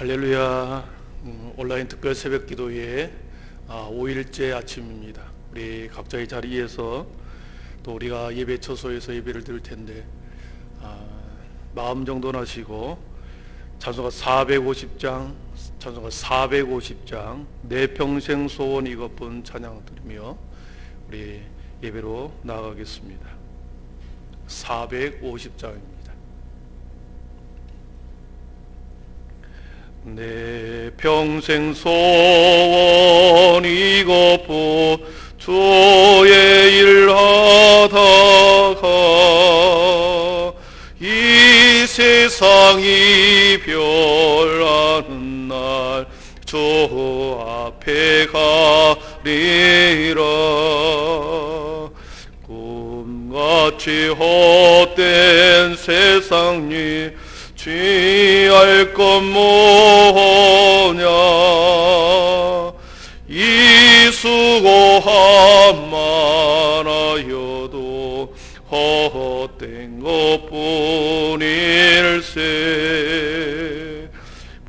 할렐루야 음, 온라인 특별 새벽 기도회 아, 5일째 아침입니다. 우리 각자의 자리에서 또 우리가 예배 처소에서 예배를 드릴 텐데 아, 마음 정돈하시고 찬송가 450장 찬송가 450장 내 평생 소원 이것뿐 찬양 드리며 우리 예배로 나아가겠습니다. 450장입니다. 내 평생 소원 이것뿐 주의 일 하다가 이 세상이 별하는 날 주 앞에 가리라. 꿈같이 헛된 세상이 취할 것 뭐냐? 이 수고함 많아여도 헛된 것뿐일세.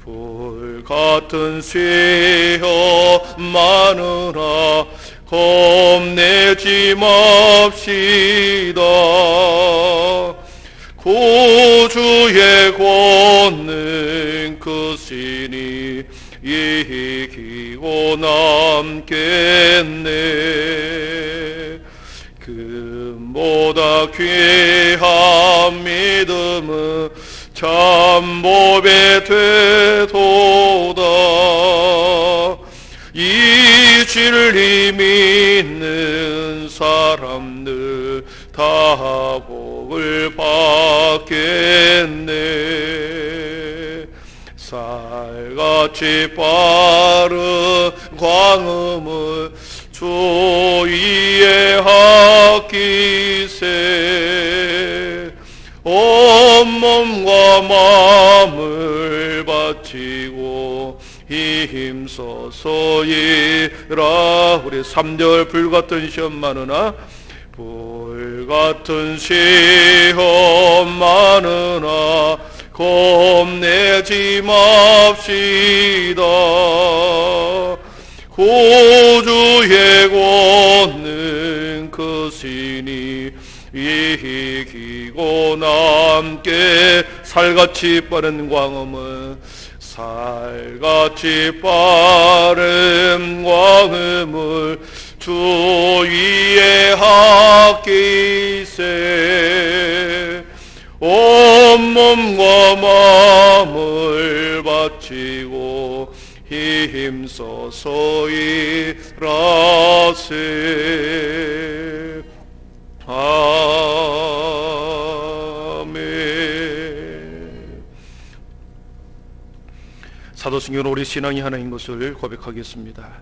불 같은 시험 많으나 겁내지 맙시다 구주의 권능 그 신이 이기고 남겠네. 금보다 귀한 믿음은 참법에 되도다. 이 진리 믿는 사람들 다 복을 받겠네. 살같이 빠른 광음을 주 위에 하기세. 온몸과 마음을 바치고 힘써서 일하 우리 3절 불같은 시험 많으나? 불 같은 시험 많으나 겁내지 맙시다. 구주의 권능 그 신이 이기고 남게 살같이 빠른 광음은 살같이 빠른 광음을 주 위에 하기세. 온몸과 마음을 바치고 힘써서 일하세. 아멘. 사도승교는 우리 신앙이 하나인 것을 고백하겠습니다.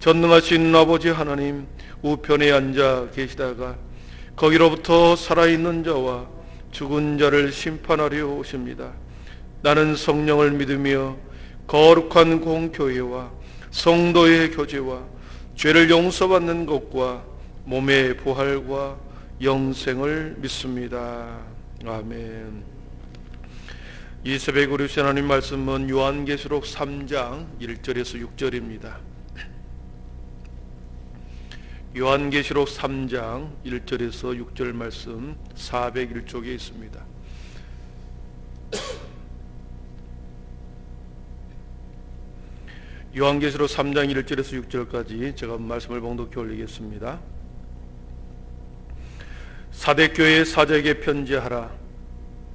전능하신 아버지 하나님 우편에 앉아 계시다가 거기로부터 살아있는 자와 죽은 자를 심판하려 오십니다. 나는 성령을 믿으며 거룩한 공교회와 성도의 교제와 죄를 용서받는 것과 몸의 부활과 영생을 믿습니다. 아멘. 이 새벽 우리 하나님 말씀은 요한계시록 3장 1절에서 6절입니다. 요한계시록 3장 1절에서 6절 말씀 401쪽에 있습니다. 요한계시록 3장 1절에서 6절까지 제가 말씀을 봉독해 올리겠습니다. 사대교회 사자에게 편지하라.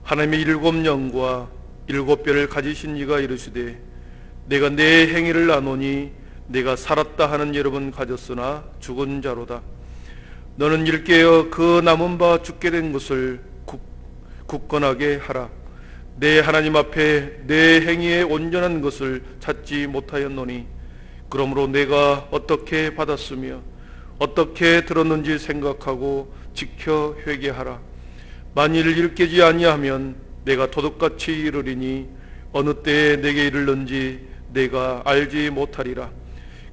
하나님의 일곱 영과 일곱 뼈를 가지신 이가 이르시되 내가 내 행위를 나누니 내가 살았다 하는 여러분 가졌으나 죽은 자로다. 너는 일깨어 그 남은 바 죽게 된 것을 굳, 굳건하게 하라. 내 하나님 앞에 내 행위의 온전한 것을 찾지 못하였노니 그러므로 내가 어떻게 받았으며 어떻게 들었는지 생각하고 지켜 회개하라 만일 일깨지 아니하면 내가 도둑같이 이르리니 어느 때에 내게 이르는지 내가 알지 못하리라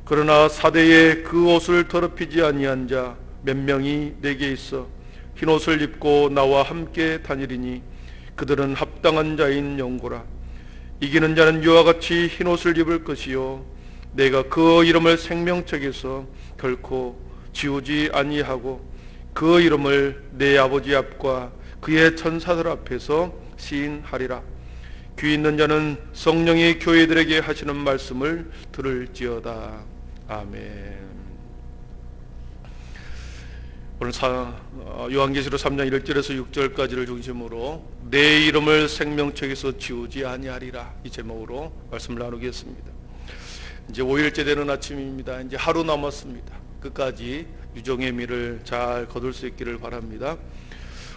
그러나 사대에 그 옷을 더럽히지 아니한 자 몇 명이 내게 있어 흰 옷을 입고 나와 함께 다니리니 그들은 합당한 자인 영고라. 이기는 자는 이와 같이 흰 옷을 입을 것이요 내가 그 이름을 생명책에서 결코 지우지 아니하고 그 이름을 내 아버지 앞과 그의 천사들 앞에서 시인하리라. 귀 있는 자는 성령이 교회들에게 하시는 말씀을 들을지어다 아멘 오늘 사, 어, 요한계시록 3장 1절에서 6절까지를 중심으로 내 이름을 생명책에서 지우지 아니하리라 이 제목으로 말씀을 나누겠습니다. 이제 5일째 되는 아침입니다. 이제 하루 남았습니다. 끝까지 유종의 미를 잘 거둘 수 있기를 바랍니다.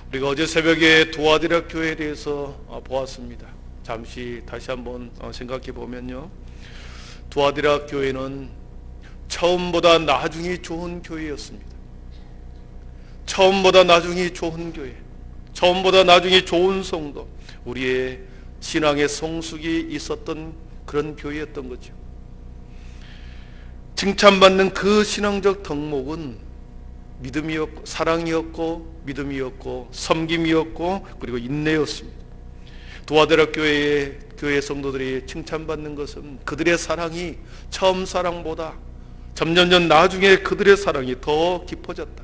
우리가 어제 새벽에 도화대학 교회에 대해서 어, 보았습니다. 잠시 다시 한번 어, 생각해 보면요. 도화대학 교회는 처음보다 나중이 좋은 교회였습니다. 처음보다 나중이 좋은 교회, 처음보다 나중이 좋은 성도, 우리의 신앙의 성숙이 있었던 그런 교회였던 거죠. 칭찬받는 그 신앙적 덕목은 믿음이었고, 사랑이었고, 믿음이었고, 섬김이었고, 그리고 인내였습니다. 도화대학 교회의 교회 성도들이 칭찬받는 것은 그들의 사랑이 처음 사랑보다 점점점 나중에 그들의 사랑이 더 깊어졌다.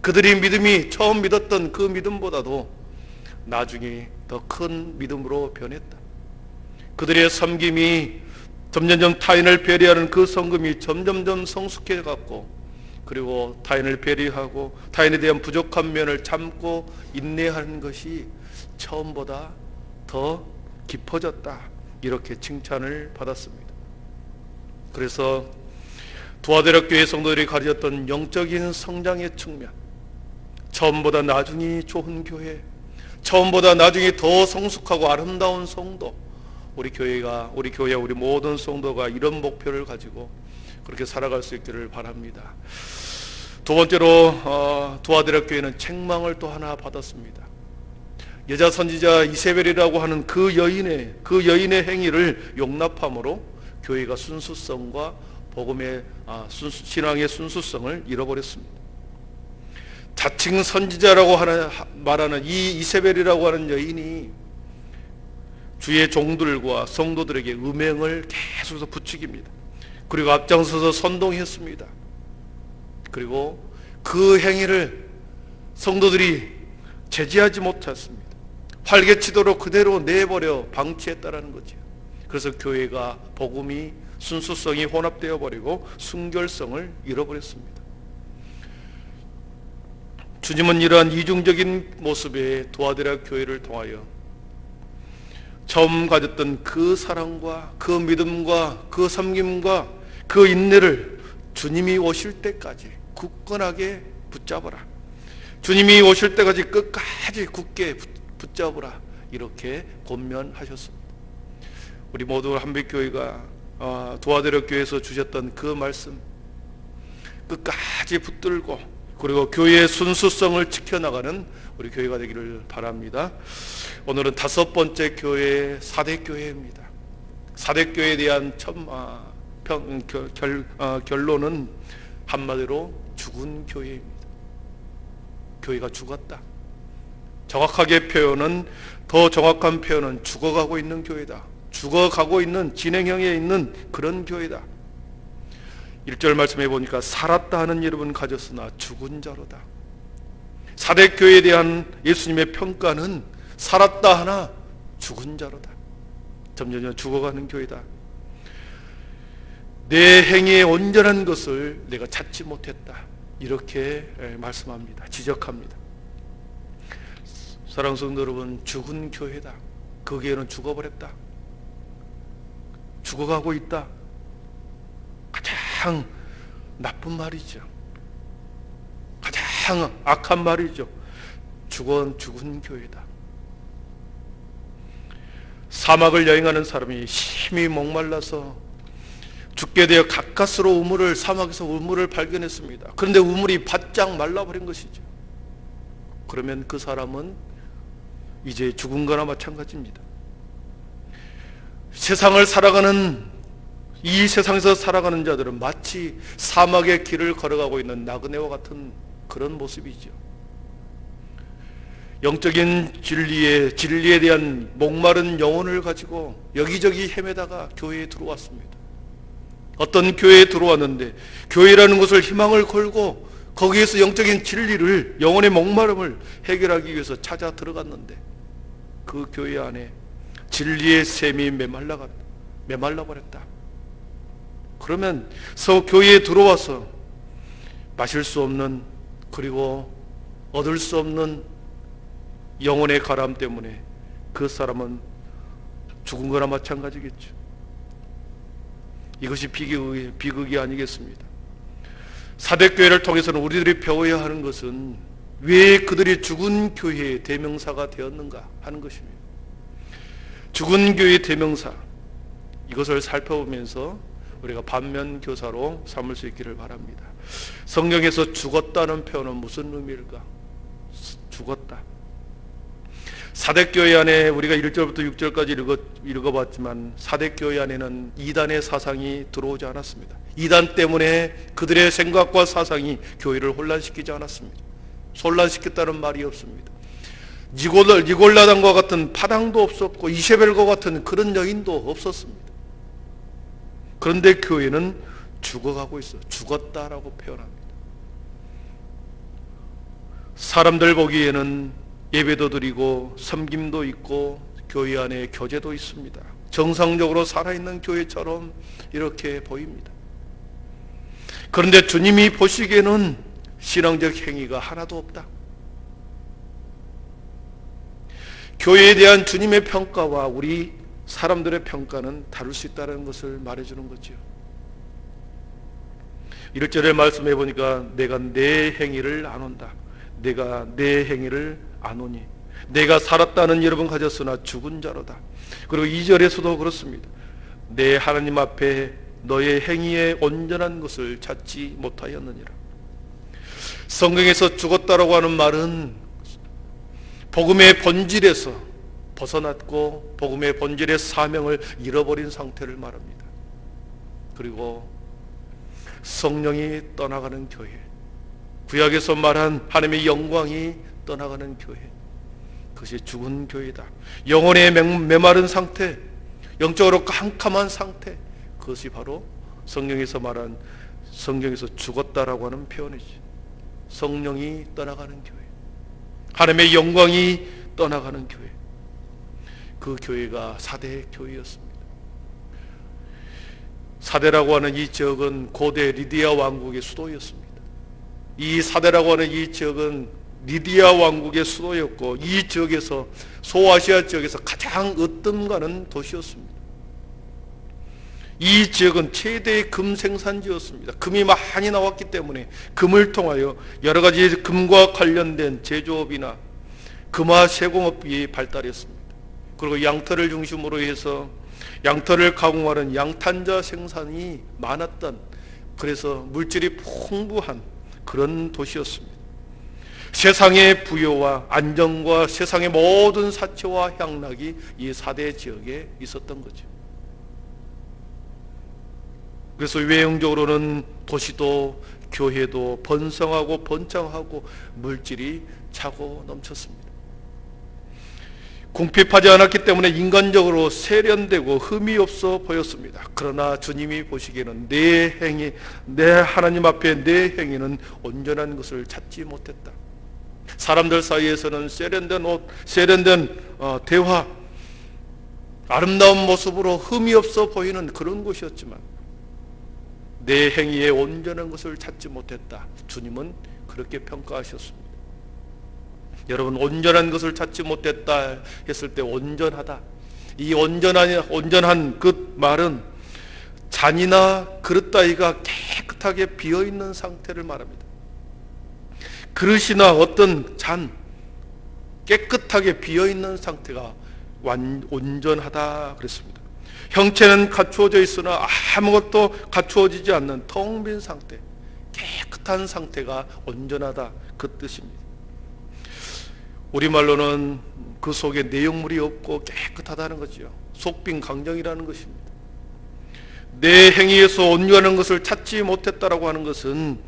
그들이 믿음이 처음 믿었던 그 믿음보다도 나중에 더 큰 믿음으로 변했다. 그들의 섬김이 점점점 타인을 배려하는 그 성금이 점점점 성숙해 갔고 그리고 타인을 배려하고 타인에 대한 부족한 면을 참고 인내하는 것이 처음보다 더 깊어졌다. 이렇게 칭찬을 받았습니다. 그래서 도화대학 교회 성도들이 가졌던 영적인 성장의 측면 처음보다 나중이 좋은 교회 처음보다 나중에 더 성숙하고 아름다운 성도 우리 교회가 우리 교회 우리 모든 성도가 이런 목표를 가지고 그렇게 살아갈 수 있기를 바랍니다. 두 번째로 어, 도화대학 교회는 책망을 또 하나 받았습니다. 여자 선지자 이세벨이라고 하는 그 여인의 그 여인의 행위를 용납함으로 교회가 순수성과 복음의 아, 순수, 신앙의 순수성을 잃어버렸습니다. 자칭 선지자라고 하는 말하는 이 이세벨이라고 하는 여인이 주의 종들과 성도들에게 음행을 계속해서 부추깁니다. 그리고 앞장서서 선동했습니다. 그리고 그 행위를 성도들이 제지하지 못했습니다. 활개치도록 그대로 내버려 방치했다라는 거죠. 그래서 교회가 복음이 순수성이 혼합되어 버리고 순결성을 잃어버렸습니다. 주님은 이러한 이중적인 모습의 도와드라 교회를 통하여 처음 가졌던 그 사랑과 그 믿음과 그 섬김과 그 인내를 주님이 오실 때까지 굳건하게 붙잡아라. 주님이 오실 때까지 끝까지 굳게 붙잡으라. 이렇게 권면하셨습니다. 우리 모두 한백교회가 어, 도와드려 교회에서 주셨던 그 말씀 끝까지 붙들고 그리고 교회의 순수성을 지켜나가는 우리 교회가 되기를 바랍니다. 오늘은 다섯 번째 교회 사대 교회입니다. 사대 교회에 대한 첨, 아, 평, 결, 결, 아, 결론은 한마디로 죽은 교회입니다. 교회가 죽었다. 정확하게 표현은 더 정확한 표현은 죽어가고 있는 교회다. 죽어가고 있는 진행형에 있는 그런 교회다. 1절 말씀해 보니까 살았다 하는 여러분 가졌으나 죽은 자로다. 사대 교회에 대한 예수님의 평가는 살았다 하나 죽은 자로다. 점점 죽어가는 교회다. 내 행위의 온전한 것을 내가 찾지 못했다. 이렇게 말씀합니다. 지적합니다. 성도 여러분, 죽은 교회다. 그 교회는 죽어버렸다. 죽어가고 있다. 가장 나쁜 말이죠. 가장 악한 말이죠. 죽은 죽은 교회다. 사막을 여행하는 사람이 심히 목말라서 죽게 되어 가까스로 우물을 사막에서 우물을 발견했습니다. 그런데 우물이 바짝 말라버린 것이죠. 그러면 그 사람은 이제 죽은 거나 마찬가지입니다. 세상을 살아가는 이 세상에서 살아가는 자들은 마치 사막의 길을 걸어가고 있는 나그네와 같은 그런 모습이죠. 영적인 진리에 진리에 대한 목마른 영혼을 가지고 여기저기 헤매다가 교회에 들어왔습니다. 어떤 교회에 들어왔는데 교회라는 것을 희망을 걸고 거기에서 영적인 진리를 영혼의 목마름을 해결하기 위해서 찾아 들어갔는데 그 교회 안에 진리의 샘이 메말라가 메말라 버렸다. 그러면 서 교회에 들어와서 마실 수 없는 그리고 얻을 수 없는 영혼의 가람 때문에 그 사람은 죽은 거나 마찬가지겠죠. 이것이 비극이, 비극이 아니겠습니다. 사대교회를 통해서는 우리들이 배워야 하는 것은 왜 그들이 죽은 교회의 대명사가 되었는가 하는 것입니다. 죽은 교회의 대명사 이것을 살펴보면서 우리가 반면 교사로 삼을 수 있기를 바랍니다. 성경에서 죽었다는 표현은 무슨 의미일까? 죽었다. 사대교회 안에 우리가 1절부터 6절까지 읽어, 읽어봤지만 사대교회 안에는 이단의 사상이 들어오지 않았습니다. 이단 때문에 그들의 생각과 사상이 교회를 혼란시키지 않았습니다. 혼란시켰다는 말이 없습니다. 니골라, 니골라당과 같은 파당도 없었고 이세벨과 같은 그런 여인도 없었습니다. 그런데 교회는 죽어가고 있어. 죽었다라고 표현합니다. 사람들 보기에는 예배도 드리고 섬김도 있고 교회 안에 교제도 있습니다. 정상적으로 살아있는 교회처럼 이렇게 보입니다. 그런데 주님이 보시기에는 신앙적 행위가 하나도 없다. 교회에 대한 주님의 평가와 우리 사람들의 평가는 다를 수 있다는 것을 말해주는 거죠. 1절에 말씀해 보니까 내가 내 행위를 안 온다. 내가 내 행위를 안 오니 내가 살았다는 여러분 가졌으나 죽은 자로다. 그리고 2절에서도 그렇습니다. 내 하나님 앞에 너의 행위에 온전한 것을 찾지 못하였느니라. 성경에서 죽었다라고 하는 말은 복음의 본질에서 벗어났고 복음의 본질의 사명을 잃어버린 상태를 말합니다. 그리고 성령이 떠나가는 교회. 구약에서 말한 하나님의 영광이 떠나가는 교회. 그것이 죽은 교회다. 영혼의 메마른 상태, 영적으로 캄캄한 상태. 그것이 바로 성경에서 말한 성경에서 죽었다라고 하는 표현이지. 성령이 떠나가는 교회. 하나님의 영광이 떠나가는 교회. 그 교회가 사대 교회였습니다. 사대라고 하는 이 지역은 고대 리디아 왕국의 수도였습니다. 이 사대라고 하는 이 지역은 리디아 왕국의 수도였고 이 지역에서 소아시아 지역에서 가장 으뜸가는 도시였습니다. 이 지역은 최대의 금 생산지였습니다. 금이 많이 나왔기 때문에 금을 통하여 여러 가지 금과 관련된 제조업이나 금화 세공업이 발달했습니다. 그리고 양털을 중심으로 해서 양털을 가공하는 양탄자 생산이 많았던 그래서 물질이 풍부한 그런 도시였습니다. 세상의 부여와 안정과 세상의 모든 사치와 향락이 이 사대 지역에 있었던 거죠. 그래서 외형적으로는 도시도 교회도 번성하고 번창하고 물질이 차고 넘쳤습니다. 궁핍하지 않았기 때문에 인간적으로 세련되고 흠이 없어 보였습니다. 그러나 주님이 보시기에는 내 행위, 내 하나님 앞에 내 행위는 온전한 것을 찾지 못했다. 사람들 사이에서는 세련된 옷, 세련된 어, 대화, 아름다운 모습으로 흠이 없어 보이는 그런 곳이었지만 내 행위에 온전한 것을 찾지 못했다. 주님은 그렇게 평가하셨습니다. 여러분 온전한 것을 찾지 못했다 했을 때 온전하다. 이 온전한 온전한 그 말은 잔이나 그릇 따위가 깨끗하게 비어 있는 상태를 말합니다. 그릇이나 어떤 잔 깨끗하게 비어 있는 상태가 완, 온전하다 그랬습니다. 형체는 갖추어져 있으나 아무것도 갖추어지지 않는 텅 빈 상태, 깨끗한 상태가 온전하다 그 뜻입니다. 우리말로는 그 속에 내용물이 없고 깨끗하다는 거지요. 속빈 강정이라는 것입니다. 내 행위에서 온유하는 것을 찾지 못했다라고 하는 것은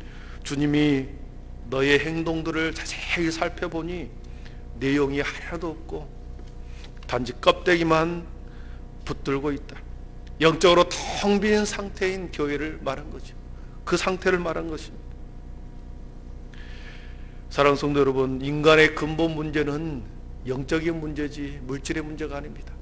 주님이 너의 행동들을 자세히 살펴보니 내용이 하나도 없고 단지 껍데기만 붙들고 있다. 영적으로 텅 빈 상태인 교회를 말한 거죠. 그 상태를 말한 것입니다. 사랑 성도 여러분, 인간의 근본 문제는 영적인 문제지 물질의 문제가 아닙니다.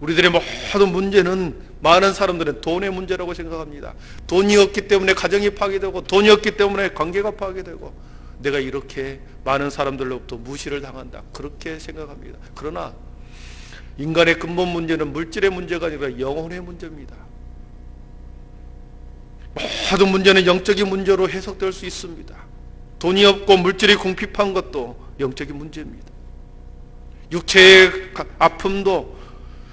우리들의 모든 문제는 많은 사람들은 돈의 문제라고 생각합니다. 돈이 없기 때문에 가정이 파괴되고 돈이 없기 때문에 관계가 파괴되고 내가 이렇게 많은 사람들로부터 무시를 당한다. 그렇게 생각합니다. 그러나 인간의 근본 문제는 물질의 문제가 아니라 영혼의 문제입니다. 모든 문제는 영적인 문제로 해석될 수 있습니다. 돈이 없고 물질이 궁핍한 것도 영적인 문제입니다. 육체의 아픔도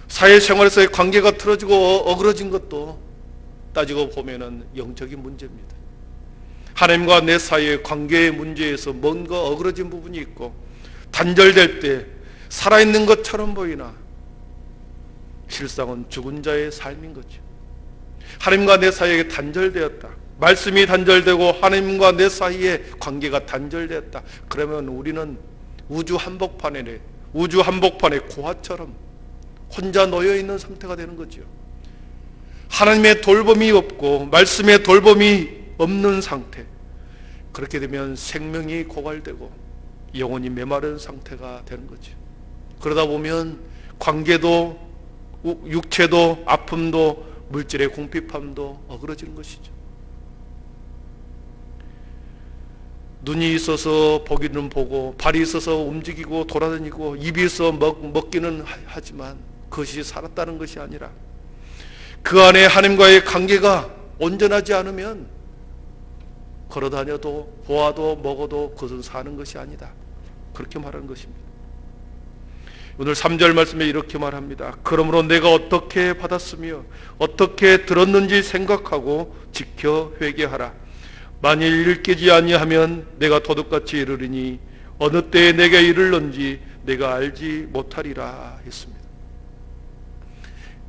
사회생활에서의 관계가 틀어지고 어그러진 것도 따지고 보면은 영적인 문제입니다. 하나님과 내 사이의 관계의 문제에서 뭔가 어그러진 부분이 있고 단절될 때 살아있는 것처럼 보이나 실상은 죽은 자의 삶인 거죠. 하나님과 내 사이에 단절되었다. 말씀이 단절되고 하나님과 내 사이의 관계가 단절되었다. 그러면 우리는 우주 한복판에 우주 한복판에 고아처럼 혼자 놓여 있는 상태가 되는 거죠. 하나님의 돌봄이 없고 말씀의 돌봄이 없는 상태. 그렇게 되면 생명이 고갈되고 영혼이 메마른 상태가 되는 거죠. 그러다 보면 관계도 육체도 아픔도 물질의 궁핍함도 어그러지는 것이죠. 눈이 있어서 보기는 보고 발이 있어서 움직이고 돌아다니고 입이 있어 먹, 먹기는 하지만 그것이 살았다는 것이 아니라 그 안에 하나님과의 관계가 온전하지 않으면 걸어다녀도 보아도 먹어도 그것은 사는 것이 아니다. 그렇게 말하는 것입니다. 오늘 3절 말씀에 이렇게 말합니다. 그러므로 내가 어떻게 받았으며 어떻게 들었는지 생각하고 지켜 회개하라. 만일 일깨지 아니하면 내가 도둑같이 이르리니 어느 때에 내게 이르는지 내가 알지 못하리라 했습니다.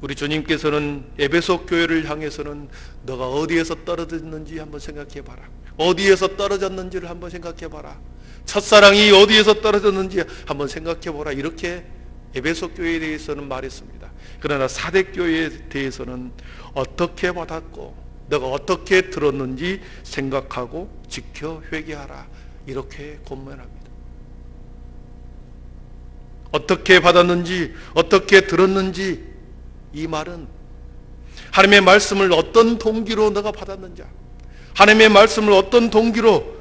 우리 주님께서는 에베소 교회를 향해서는 너가 어디에서 떨어졌는지 한번 생각해 봐라. 어디에서 떨어졌는지를 한번 생각해 봐라. 첫사랑이 어디에서 떨어졌는지 한번 생각해 보라. 이렇게 에베소 교회에 대해서는 말했습니다. 그러나 사대 교회에 대해서는 어떻게 받았고 너가 어떻게 들었는지 생각하고 지켜 회개하라. 이렇게 권면합니다. 어떻게 받았는지 어떻게 들었는지 이 말은 하나님의 말씀을 어떤 동기로 너가 받았는지 하나님의 말씀을 어떤 동기로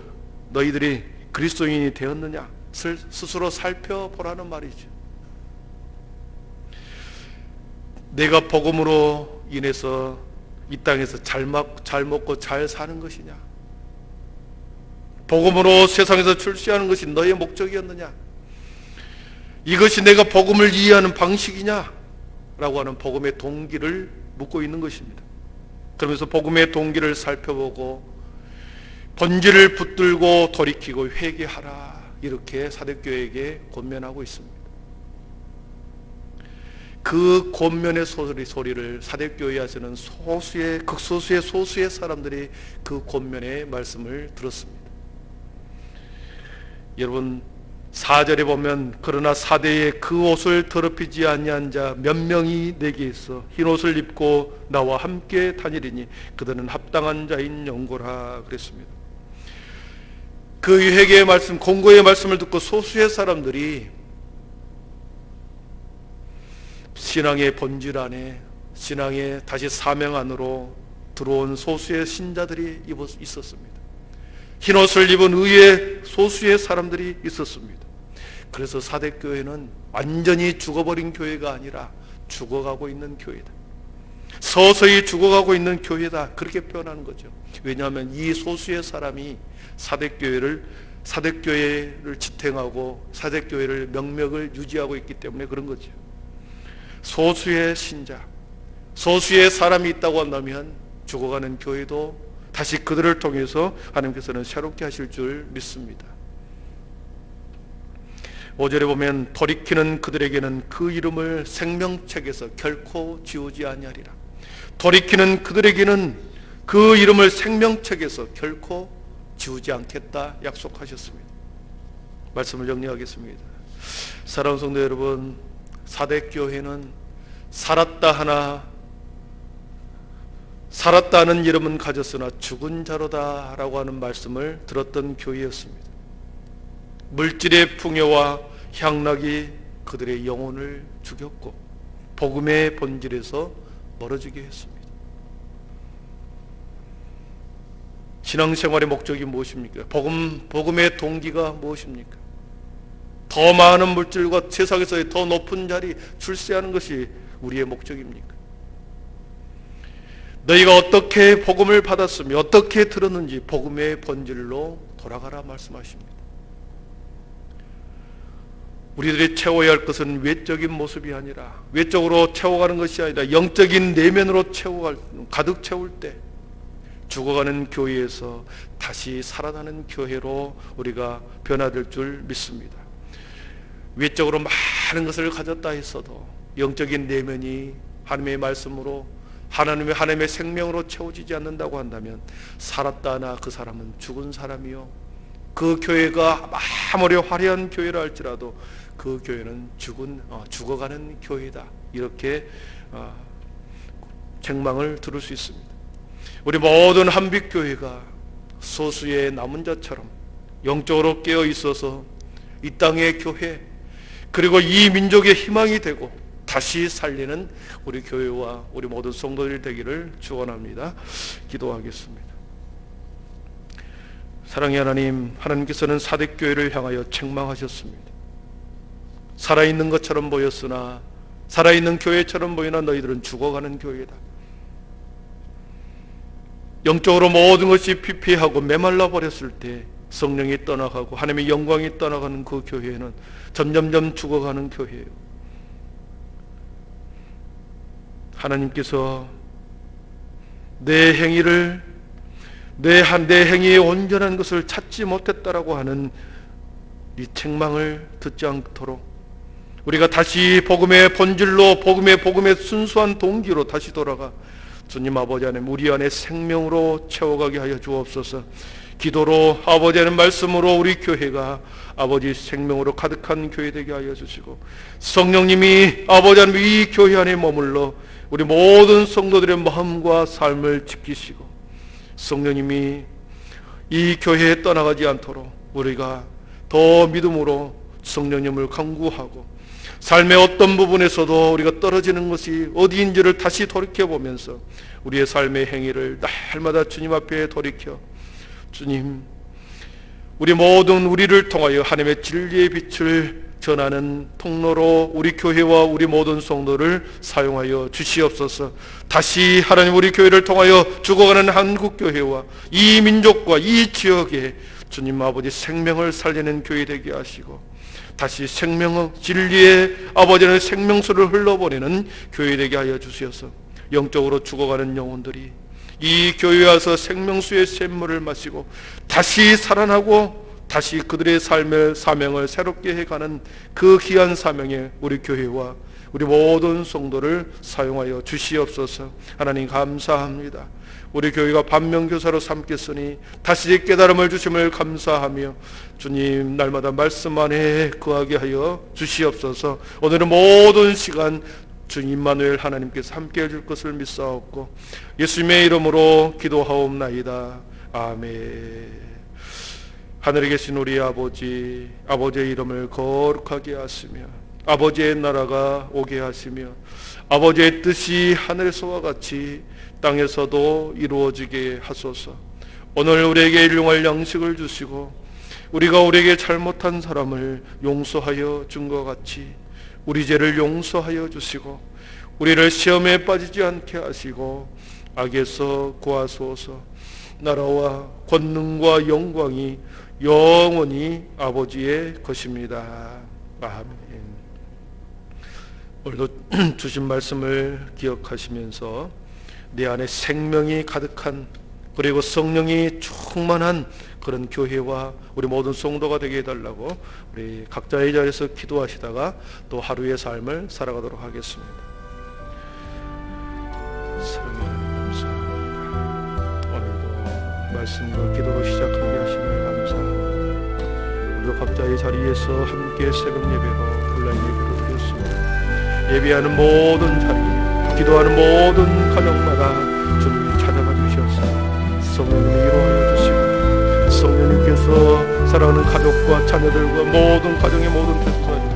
너희들이 그리스도인이 되었느냐 스스로 살펴보라는 말이죠. 내가 복음으로 인해서 이 땅에서 잘, 먹, 잘 먹고 잘 사는 것이냐? 복음으로 세상에서 출시하는 것이 너의 목적이었느냐? 이것이 내가 복음을 이해하는 방식이냐? 라고 하는 복음의 동기를 묻고 있는 것입니다. 그러면서 복음의 동기를 살펴보고 본질을 붙들고 돌이키고 회개하라. 이렇게 사대교회에게 권면하고 있습니다. 그 권면의 소리, 소리를 사대교회에서는 소수의, 극소수의 소수의 사람들이 그 권면의 말씀을 들었습니다. 여러분, 4절에 보면 그러나 사대에 그 옷을 더럽히지 아니한 자 몇 명이 내게 있어 흰 옷을 입고 나와 함께 다니리니 그들은 합당한 자인 영고라 그랬습니다. 그 회개의 말씀, 공고의 말씀을 듣고 소수의 사람들이 신앙의 본질 안에 신앙의 다시 사명 안으로 들어온 소수의 신자들이 있었습니다. 흰 옷을 입은 의의 소수의 사람들이 있었습니다. 그래서 사대교회는 완전히 죽어버린 교회가 아니라 죽어가고 있는 교회다. 서서히 죽어가고 있는 교회다. 그렇게 표현하는 거죠. 왜냐하면 이 소수의 사람이 사대교회를 사대교회를 지탱하고 사대교회를 명맥을 유지하고 있기 때문에 그런 거죠. 소수의 신자, 소수의 사람이 있다고 한다면 죽어가는 교회도 다시 그들을 통해서 하나님께서는 새롭게 하실 줄 믿습니다. 5절에 보면 돌이키는 그들에게는 그 이름을 생명책에서 결코 지우지 아니하리라. 돌이키는 그들에게는 그 이름을 생명책에서 결코 지우지 않겠다 약속하셨습니다. 말씀을 정리하겠습니다. 사랑하는 성도 여러분, 사대 교회는 살았다 하나 살았다는 이름은 가졌으나 죽은 자로다 라고 하는 말씀을 들었던 교회였습니다. 물질의 풍요와 향락이 그들의 영혼을 죽였고 복음의 본질에서 멀어지게 했습니다. 신앙생활의 목적이 무엇입니까? 복음 복음의 동기가 무엇입니까? 더 많은 물질과 세상에서의 더 높은 자리 출세하는 것이 우리의 목적입니까? 너희가 어떻게 복음을 받았으며 어떻게 들었는지 복음의 본질로 돌아가라 말씀하십니다. 우리들이 채워야 할 것은 외적인 모습이 아니라 외적으로 채워가는 것이 아니라 영적인 내면으로 채워갈 가득 채울 때 죽어가는 교회에서 다시 살아나는 교회로 우리가 변화될 줄 믿습니다. 외적으로 많은 것을 가졌다 했어도 영적인 내면이 하나님의 말씀으로 하나님의 하나님의 생명으로 채워지지 않는다고 한다면 살았다 하나 그 사람은 죽은 사람이요 그 교회가 아무리 화려한 교회라 할지라도 그 교회는 죽은 어, 죽어가는 교회다 이렇게 어, 책망을 들을 수 있습니다. 우리 모든 한빛 교회가 소수의 남은 자처럼 영적으로 깨어 있어서 이 땅의 교회 그리고 이 민족의 희망이 되고 다시 살리는 우리 교회와 우리 모든 성도들 되기를 축원합니다. 기도하겠습니다. 사랑의 하나님, 하나님께서는 사대 교회를 향하여 책망하셨습니다. 살아있는 것처럼 보였으나 살아있는 교회처럼 보이나 너희들은 죽어가는 교회다. 영적으로 모든 것이 피폐하고 메말라 버렸을 때 성령이 떠나가고 하나님의 영광이 떠나가는 그 교회는 점점점 죽어가는 교회예요. 하나님께서 내 행위를 내 한 내 행위의 온전한 것을 찾지 못했다라고 하는 이 책망을 듣지 않도록 우리가 다시 복음의 본질로 복음의 복음의 순수한 동기로 다시 돌아가 주님 아버지 하나님 우리 안에 생명으로 채워가게 하여 주옵소서. 기도로 아버지 하나님 말씀으로 우리 교회가 아버지 생명으로 가득한 교회 되게 하여 주시고 성령님이 아버지 하나님 이 교회 안에 머물러 우리 모든 성도들의 마음과 삶을 지키시고 성령님이 이 교회에 떠나가지 않도록 우리가 더 믿음으로 성령님을 강구하고 삶의 어떤 부분에서도 우리가 떨어지는 것이 어디인지를 다시 돌이켜 보면서 우리의 삶의 행위를 날마다 주님 앞에 돌이켜 주님 우리 모든 우리를 통하여 하나님의 진리의 빛을 전하는 통로로 우리 교회와 우리 모든 성도를 사용하여 주시옵소서. 다시 하나님 우리 교회를 통하여 죽어가는 한국 교회와 이 민족과 이 지역에 주님 아버지 생명을 살리는 교회 되게 하시고 다시 생명 진리의 아버지는 생명수를 흘러보내는 교회 되게 하여 주시어서 영적으로 죽어가는 영혼들이 이 교회에 와서 생명수의 샘물을 마시고 다시 살아나고 다시 그들의 삶의 사명을 새롭게 해가는 그 귀한 사명에 우리 교회와 우리 모든 성도를 사용하여 주시옵소서 하나님 감사합니다. 우리 교회가 반면교사로 삼겠으니 다시 깨달음을 주심을 감사하며 주님 날마다 말씀 안에 거하게 하여 주시옵소서 오늘은 모든 시간 주님 마누엘 하나님께서 함께 해 줄 것을 믿사옵고 예수님의 이름으로 기도하옵나이다 아멘 하늘에 계신 우리 아버지 아버지의 이름을 거룩하게 하시며 아버지의 나라가 오게 하시며 아버지의 뜻이 하늘에서와 같이 땅에서도 이루어지게 하소서. 오늘 우리에게 일용할 양식을 주시고 우리가 우리에게 잘못한 사람을 용서하여 준 것 같이 우리 죄를 용서하여 주시고 우리를 시험에 빠지지 않게 하시고 악에서 구하소서. 나라와 권능과 영광이 영원히 아버지의 것입니다. 아멘. 오늘도 주신 말씀을 기억하시면서 내 안에 생명이 가득한 그리고 성령이 충만한 그런 교회와 우리 모든 성도가 되게 해달라고 우리 각자의 자리에서 기도하시다가 또 하루의 삶을 살아가도록 하겠습니다. 감사합니다. 오늘도 말씀과 기도로 시작하게 하심을 감사합니다. 우리도 각자의 자리에서 함께 새벽 예배로 온라인 예배로 드렸습니다. 예배하는 모든 자리, 기도하는 모든 가정마다 성령님이 이루하여 주시고 성령님께서 사랑하는 가족과 자녀들과 모든 가정의 모든 백성